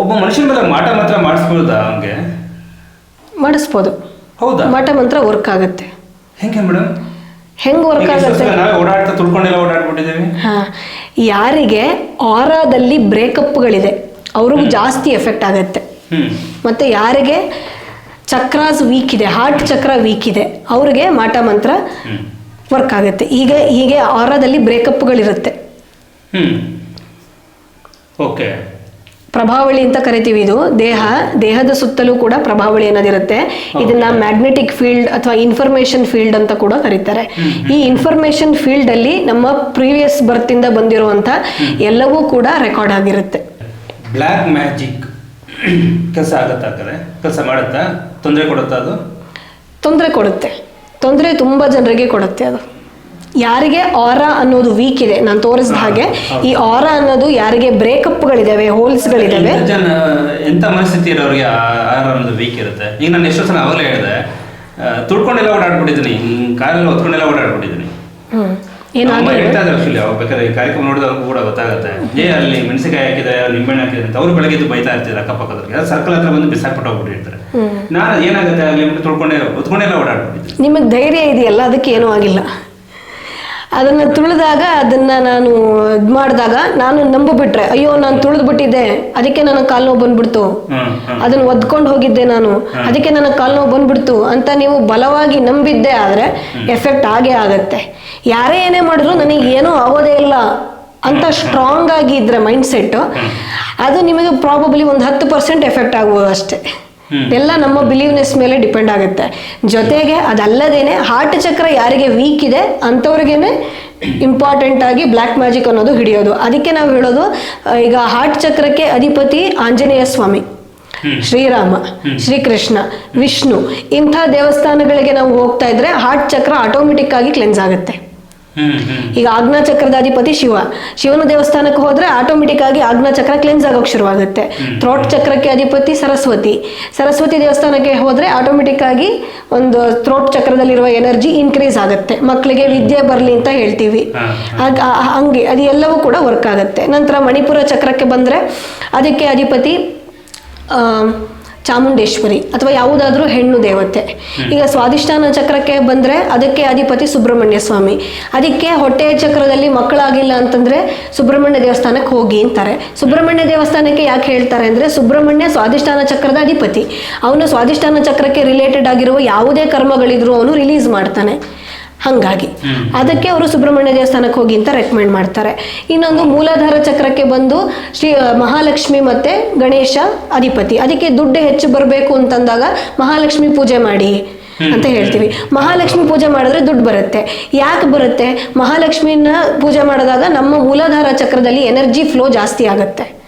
ಒಬ್ಬ ಮನುಷ್ಯನ ಮೇಲೆ ಮಾಟ ಮಾತ್ರ ಮಾಡಿಸ್ಬೋದಾ ಅವನಿಗೆ? ಮಾಡಿಸ್ಬೋದು. ಹೌದಾ? ಮಾಟ ಮಂತ್ರ ವರ್ಕ್ ಆಗುತ್ತೆ. ಹೆಂಗೆ ಮೇಡಮ್? ಹೆಂಗೆ ವರ್ಕ್ ಆಗುತ್ತೆ? ನಾವೇ ಓಡಾಡ್ತಾ ತುಳ್ಕೊಂಡೆಲ್ಲ ಓಡಾಡ್ಬಿಟ್ಟಿದ್ದೀವಿ? ಹಾ ಯಾರಿಗೆ ಆರಾದಲ್ಲಿ ಬ್ರೇಕಪ್ಗಳಿದೆ ಅವ್ರಿಗೂ ಜಾಸ್ತಿ ಎಫೆಕ್ಟ್ ಆಗುತ್ತೆ. ಮತ್ತು ಯಾರಿಗೆ ಚಕ್ರಾಸ್ ವೀಕ್ ಇದೆ ಹಾರ್ಟ್ ಚಕ್ರ ವೀಕ್ ಇದೆ ಅವ್ರಿಗೆ ಮಾಟ ಮಂತ್ರ ವರ್ಕ್ ಆಗುತ್ತೆ. ಈಗ ಹೀಗೆ ಆರಾದಲ್ಲಿ ಬ್ರೇಕಪ್ಗಳಿರುತ್ತೆ ಓಕೆ. ಪ್ರಭಾವಳಿ ಅಂತ ಕರಿತೀವಿ ಇದು. ದೇಹ ದೇಹದ ಸುತ್ತಲೂ ಕೂಡ ಪ್ರಭಾವಳಿ ಅನ್ನೋದಿರುತ್ತೆ. ಇದನ್ನ ಮ್ಯಾಗ್ನೆಟಿಕ್ ಫೀಲ್ಡ್ ಅಥವಾ ಇನ್ಫಾರ್ಮೇಶನ್ ಫೀಲ್ಡ್ ಅಂತ ಕೂಡ ಕರೀತಾರೆ. ಈ ಇನ್ಫಾರ್ಮೇಶನ್ ಫೀಲ್ಡ್ ಅಲ್ಲಿ ನಮ್ಮ ಪ್ರೀವಿಯಸ್ ಬರ್ತ್ ಇಂದ ಬಂದಿರುವಂತ ಎಲ್ಲವೂ ಕೂಡ ರೆಕಾರ್ಡ್ ಆಗಿರುತ್ತೆ. ಬ್ಲ್ಯಾಕ್ ಮ್ಯಾಜಿಕ್ ಕೆಲಸ ಆಗತ್ತೆ ಕೆಲಸ ಮಾಡುತ್ತಾ? ತೊಂದರೆ ಕೊಡುತ್ತಾ ಅದು? ತೊಂದರೆ ಕೊಡುತ್ತೆ. ತೊಂದರೆ ತುಂಬಾ ಜನರಿಗೆ ಕೊಡುತ್ತೆ ಅದು. ಯಾರಿಗೆ ಆರ ಅನ್ನೋದು ವೀಕ್ ಇದೆ ನಾನು ತೋರಿಸಿದ ಹಾಗೆ ಈ ಆರ ಅನ್ನೋದು ಯಾರಿಗೆ ಬ್ರೇಕಪ್ಗಳಿದಾವೆ ಹೋಲ್ಸ್ಗಳಿದಾವೆ ಹೋಲ್ಸ್ ಜನ ಎಂತ ಮನಸ್ಥಿತಿ ಇರೋರಿಗೆ ಆರ ಅನ್ನೋದು ವೀಕ್ ಇರುತ್ತೆ. ಈಗ ನಾನು ಎಷ್ಟೋ ಸಲ ಅವಾಗಲೇ ಹೇಳಿದೆ ತುಳ್ಕೊಂಡೆಲ್ಲ ಓಡಾಡ್ಬಿಟ್ಟಿದ್ದೀನಿ ಕಾಲಲ್ಲಿ ಹೊತ್ಕೊಂಡೆಲ್ಲ ಓಡಾಡ್ಬಿಟ್ಟಿದ್ದೀನಿ. ಹೇಳ್ತಾ ಇದ್ದಾರೆ ಆಕ್ಚುಲಿ ಬೇಕಾದ್ರೆ ಕಾರ್ಯಕ್ರಮ ನೋಡಿದಾಗ ಕೂಡ ಗೊತ್ತಾಗುತ್ತೆ. ಏ ಅಲ್ಲಿ ಮೆಣಸಿನಕಾಯಿ ಹಾಕಿದೆ ನಿಂಬೆಹಣ್ಣು ಹಾಕಿದೆ ಅಂತ ಅವ್ರು ಬೆಳಗ್ಗೆ ಬೈತಾ ಇರ್ತಾರೆ ಅಕ್ಕಪಕ್ಕದವ್ರಿಗೆ. ಅದು ಸರ್ಕಲ್ ಹತ್ರ ಬಂದು ಬಿಸಾಕ್ಬಿಟ್ಟು ಹೋಗ್ಬಿಟ್ಟಿರ್ತಾರೆ ನಾನು ಏನಾಗುತ್ತೆ ಅಲ್ಲಿ ತುಳ್ಕೊಂಡೆ ಹೊತ್ಕೊಂಡೆಲ್ಲ ಓಡಾಡ್ಬಿಟ್ಟಿದ್ದೀನಿ. ನಿಮಗೆ ಧೈರ್ಯ ಇದೆಯಲ್ಲ ಅದಕ್ಕೆ ಏನೂ ಆಗಿಲ್ಲ. ಅದನ್ನ ತುಳಿದಾಗ ಅದನ್ನ ನಾನು ಇದು ಮಾಡಿದಾಗ ನಾನು ನಂಬಿಬಿಟ್ರೆ ಅಯ್ಯೋ ನಾನು ತುಳಿದ್ಬಿಟ್ಟಿದ್ದೆ ಅದಕ್ಕೆ ನನ್ನ ಕಾಲು ನೋವು ಬಂದ್ಬಿಡ್ತು ಅದನ್ನ ಒದ್ಕೊಂಡು ಹೋಗಿದ್ದೆ ನಾನು. ಅದಕ್ಕೆ ನನ್ನ ಕಾಲು ನೋವು ಬಂದ್ಬಿಡ್ತು. ಅಂತ ನೀವು ಬಲವಾಗಿ ನಂಬಿದ್ದೆ ಆದ್ರೆ ಎಫೆಕ್ಟ್ ಆಗೇ ಆಗತ್ತೆ. ಯಾರೇ ಏನೇ ಮಾಡಿದ್ರು ನನಗೆ ಏನೂ ಆಗೋದೇ ಇಲ್ಲ ಅಂತ ಸ್ಟ್ರಾಂಗ್ ಆಗಿ ಇದ್ರೆ ಮೈಂಡ್ ಸೆಟ್ ಅದು ನಿಮಗೆ ಪ್ರಾಬಬ್ಲಿ ಒಂದು ಹತ್ತು ಪರ್ಸೆಂಟ್ ಎಫೆಕ್ಟ್ ಆಗ್ಬೋದು ಅಷ್ಟೇ ಎಲ್ಲ ನಮ್ಮ ಬಿಲೀವ್ನೆಸ್ ಮೇಲೆ ಡಿಪೆಂಡ್ ಆಗುತ್ತೆ. ಜೊತೆಗೆ ಅದಲ್ಲದೇನೆ ಹಾರ್ಟ್ ಚಕ್ರ ಯಾರಿಗೆ ವೀಕ್ ಇದೆ ಅಂಥವ್ರಿಗೇನೆ ಇಂಪಾರ್ಟೆಂಟ್ ಆಗಿ ಬ್ಲ್ಯಾಕ್ ಮ್ಯಾಜಿಕ್ ಅನ್ನೋದು ಹಿಡಿಯೋದು. ಅದಕ್ಕೆ ನಾವು ಹೇಳೋದು ಈಗ ಹಾರ್ಟ್ ಚಕ್ರಕ್ಕೆ ಅಧಿಪತಿ ಆಂಜನೇಯ ಸ್ವಾಮಿ ಶ್ರೀರಾಮ ಶ್ರೀಕೃಷ್ಣ ವಿಷ್ಣು ಇಂಥ ದೇವಸ್ಥಾನಗಳಿಗೆ ನಾವು ಹೋಗ್ತಾ ಇದ್ರೆ ಹಾರ್ಟ್ ಚಕ್ರ ಆಟೋಮೆಟಿಕ್ ಆಗಿ ಕ್ಲೆನ್ಸ್ ಆಗುತ್ತೆ. ಈಗ ಆಜ್ಞಾ ಚಕ್ರದ ಅಧಿಪತಿ ಶಿವ. ಶಿವನ ದೇವಸ್ಥಾನಕ್ಕೆ ಹೋದ್ರೆ ಆಟೋಮೆಟಿಕ್ ಆಗಿ ಆಜ್ಞಾ ಚಕ್ರ ಕ್ಲೆನ್ಸ್ ಆಗೋಕೆ ಶುರುವಾಗುತ್ತೆ. ಥ್ರೋಟ್ ಚಕ್ರಕ್ಕೆ ಅಧಿಪತಿ ಸರಸ್ವತಿ. ಸರಸ್ವತಿ ದೇವಸ್ಥಾನಕ್ಕೆ ಹೋದ್ರೆ ಆಟೋಮೆಟಿಕ್ ಆಗಿ ಒಂದು ಥ್ರೋಟ್ ಚಕ್ರದಲ್ಲಿರುವ ಎನರ್ಜಿ ಇನ್ಕ್ರೀಸ್ ಆಗುತ್ತೆ. ಮಕ್ಕಳಿಗೆ ವಿದ್ಯೆ ಬರಲಿ ಅಂತ ಹೇಳ್ತೀವಿ. ಹಂಗೆ ಅದು ಎಲ್ಲವೂ ಕೂಡ ವರ್ಕ್ ಆಗುತ್ತೆ. ನಂತರ ಮಣಿಪುರ ಚಕ್ರಕ್ಕೆ ಬಂದ್ರೆ ಅದಕ್ಕೆ ಅಧಿಪತಿ ಆ, ಚಾಮುಂಡೇಶ್ವರಿ ಅಥವಾ ಯಾವುದಾದ್ರೂ ಹೆಣ್ಣು ದೇವತೆ. ಈಗ ಸ್ವಾದಿಷ್ಠಾನ ಚಕ್ರಕ್ಕೆ ಬಂದ್ರೆ ಅದಕ್ಕೆ ಅಧಿಪತಿ ಸುಬ್ರಹ್ಮಣ್ಯ ಸ್ವಾಮಿ. ಅದಕ್ಕೆ ಹೊಟ್ಟೆ ಚಕ್ರದಲ್ಲಿ ಮಕ್ಕಳಾಗಿಲ್ಲ ಅಂತಂದ್ರೆ ಸುಬ್ರಹ್ಮಣ್ಯ ದೇವಸ್ಥಾನಕ್ಕೆ ಹೋಗಿ ಅಂತಾರೆ. ಸುಬ್ರಹ್ಮಣ್ಯ ದೇವಸ್ಥಾನಕ್ಕೆ ಯಾಕೆ ಹೇಳ್ತಾರೆ ಅಂದ್ರೆ ಸುಬ್ರಹ್ಮಣ್ಯ ಸ್ವಾದಿಷ್ಠಾನ ಚಕ್ರದ ಅಧಿಪತಿ. ಅವನು ಸ್ವಾದಿಷ್ಠಾನ ಚಕ್ರಕ್ಕೆ ರಿಲೇಟೆಡ್ ಆಗಿರುವ ಯಾವುದೇ ಕರ್ಮಗಳಿದ್ರು ಅವನು ರಿಲೀಸ್ ಮಾಡ್ತಾನೆ. ಹಂಗಾಗಿ. ಅದಕ್ಕೆ ಅವರು ಸುಬ್ರಹ್ಮಣ್ಯ ದೇವಸ್ಥಾನಕ್ಕೆ ಹೋಗಿ ಅಂತ ರೆಕಮೆಂಡ್ ಮಾಡ್ತಾರೆ. ಇನ್ನೊಂದು ಮೂಲಾಧಾರ ಚಕ್ರಕ್ಕೆ ಬಂದು ಶ್ರೀ ಮಹಾಲಕ್ಷ್ಮಿ ಮತ್ತೆ ಗಣೇಶ ಅಧಿಪತಿ. ಅದಕ್ಕೆ ದುಡ್ಡು ಹೆಚ್ಚು ಬರಬೇಕು ಅಂತಂದಾಗ ಮಹಾಲಕ್ಷ್ಮಿ ಪೂಜೆ ಮಾಡಿ ಅಂತ ಹೇಳ್ತೀವಿ. ಮಹಾಲಕ್ಷ್ಮಿ ಪೂಜೆ ಮಾಡಿದ್ರೆ ದುಡ್ಡು ಬರುತ್ತೆ. ಯಾಕೆ ಬರುತ್ತೆ? ಮಹಾಲಕ್ಷ್ಮಿನ ಪೂಜೆ ಮಾಡಿದಾಗ ನಮ್ಮ ಮೂಲಾಧಾರ ಚಕ್ರದಲ್ಲಿ ಎನರ್ಜಿ ಫ್ಲೋ ಜಾಸ್ತಿ ಆಗುತ್ತೆ.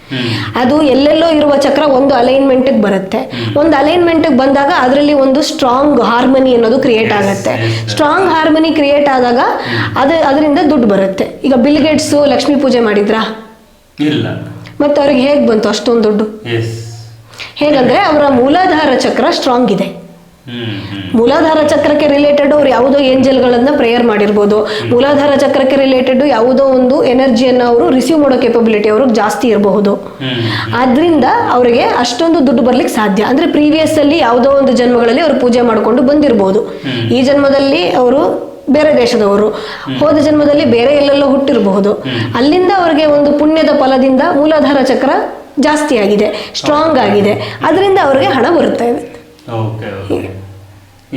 ಅದು ಎಲ್ಲೆಲ್ಲೋ ಇರುವ ಚಕ್ರ ಒಂದು ಅಲೈನ್ಮೆಂಟ್ಗೆ ಬರುತ್ತೆ. ಒಂದು ಅಲೈನ್ಮೆಂಟ್ಗೆ ಬಂದಾಗ ಅದರಲ್ಲಿ ಒಂದು ಸ್ಟ್ರಾಂಗ್ ಹಾರ್ಮನಿ ಅನ್ನೋದು ಕ್ರಿಯೇಟ್ ಆಗುತ್ತೆ. ಸ್ಟ್ರಾಂಗ್ ಹಾರ್ಮನಿ ಕ್ರಿಯೇಟ್ ಆದಾಗ ಅದು ಅದರಿಂದ ದುಡ್ಡು ಬರುತ್ತೆ. ಈಗ ಬಿಲ್ ಗೇಟ್ಸು ಲಕ್ಷ್ಮೀ ಪೂಜೆ ಮಾಡಿದ್ರಾ? ಇಲ್ಲ. ಮತ್ತೆ ಅವ್ರಿಗೆ ಹೇಗೆ ಬಂತು ಅಷ್ಟೊಂದು ದುಡ್ಡು? ಹೇಗಂದ್ರೆ ಅವರ ಮೂಲಾಧಾರ ಚಕ್ರ ಸ್ಟ್ರಾಂಗ್ ಇದೆ. ಮೂಲಾಧಾರ ಚಕ್ರಕ್ಕೆ ರಿಲೇಟೆಡ್ ಅವ್ರು ಯಾವುದೋ ಏಂಜಲ್ಗಳನ್ನ ಪ್ರೇಯರ್ ಮಾಡಿರ್ಬೋದು. ಮೂಲಾಧಾರ ಚಕ್ರಕ್ಕೆ ರಿಲೇಟೆಡ್ ಯಾವುದೋ ಒಂದು ಎನರ್ಜಿಯನ್ನು ಅವರು ರಿಸೀವ್ ಮಾಡೋ ಕೆಪಬಿಲಿಟಿ ಅವ್ರಿಗೆ ಜಾಸ್ತಿ ಇರಬಹುದು. ಆದ್ರಿಂದ ಅವರಿಗೆ ಅಷ್ಟೊಂದು ದುಡ್ಡು ಬರ್ಲಿಕ್ಕೆ ಸಾಧ್ಯ. ಅಂದ್ರೆ ಪ್ರೀವಿಯಸ್ ಅಲ್ಲಿ ಯಾವುದೋ ಒಂದು ಜನ್ಮಗಳಲ್ಲಿ ಅವರು ಪೂಜೆ ಮಾಡಿಕೊಂಡು ಬಂದಿರಬಹುದು ಈ ಜನ್ಮದಲ್ಲಿ ಅವರು ಬೇರೆ ದೇಶದವರು. ಹೋದ ಜನ್ಮದಲ್ಲಿ ಬೇರೆ ಎಲ್ಲೆಲ್ಲೋ ಹುಟ್ಟಿರಬಹುದು. ಅಲ್ಲಿಂದ ಅವರಿಗೆ ಒಂದು ಪುಣ್ಯದ ಫಲದಿಂದ ಮೂಲಾಧಾರ ಚಕ್ರ ಜಾಸ್ತಿ ಆಗಿದೆ ಸ್ಟ್ರಾಂಗ್ ಆಗಿದೆ. ಅದರಿಂದ ಅವರಿಗೆ ಹಣ ಬರುತ್ತಾ. ಓಕೆ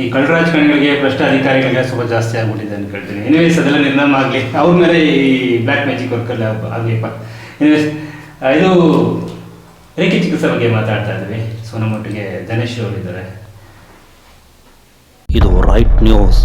ಈ ಕಳ್ಳರಾಜಕಾರಣಿಗಳಿಗೆ ಭ್ರಷ್ಟ ಅಧಿಕಾರಿಗಳಿಗೆ ಸ್ವಲ್ಪ ಜಾಸ್ತಿ ಆಗ್ಬಿಟ್ಟಿದೆ ಅಂತ ಕೇಳ್ತೀನಿ. ಎನಿವೇಸ್ ಅದೆಲ್ಲ ನಿರ್ನಾಮ ಆಗಲಿ. ಅವ್ರ ಮೇಲೆ ಈ ಬ್ಲ್ಯಾಕ್ ಮ್ಯಾಜಿಕ್ ವರ್ಕಲ್ಲಿ ಆಗಲಿಪ್ಪ ಎನಿವೇಸ್ ಇದು ರೇಖೆ ಚಿಕಿತ್ಸೆ ಬಗ್ಗೆ ಮಾತಾಡ್ತಾ ಇದ್ವಿ. ಸೊ ನಮ್ಮೊಟ್ಟಿಗೆ ಗಣೇಶ್ ಅವರಿದ್ದಾರೆ. ಇದು ರೈಟ್ ನ್ಯೂಸ್